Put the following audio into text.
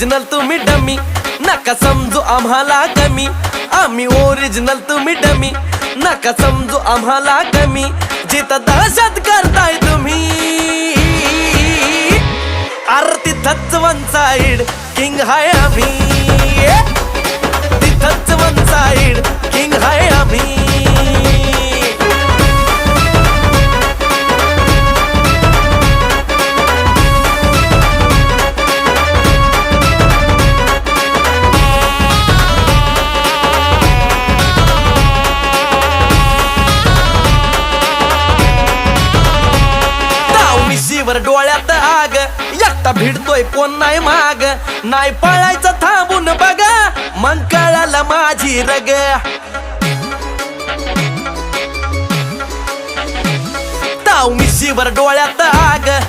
Original तुम्ही dummy नका समजू आम्हाला कमी. आम्ही ओरिजिनल तुम्ही डमी नका समजू आम्हाला कमी. जिथं दहशत करताय तुम्ही. आरती थच वन साईड किंग हाय आम्ही. बर डोळ्यात आग. एकटा भिडतोय कोण नाही माग. नाही पळायचं थांबून बघा. मग कळाला माझी रग. ताव मिशीवर डोळ्यात आग.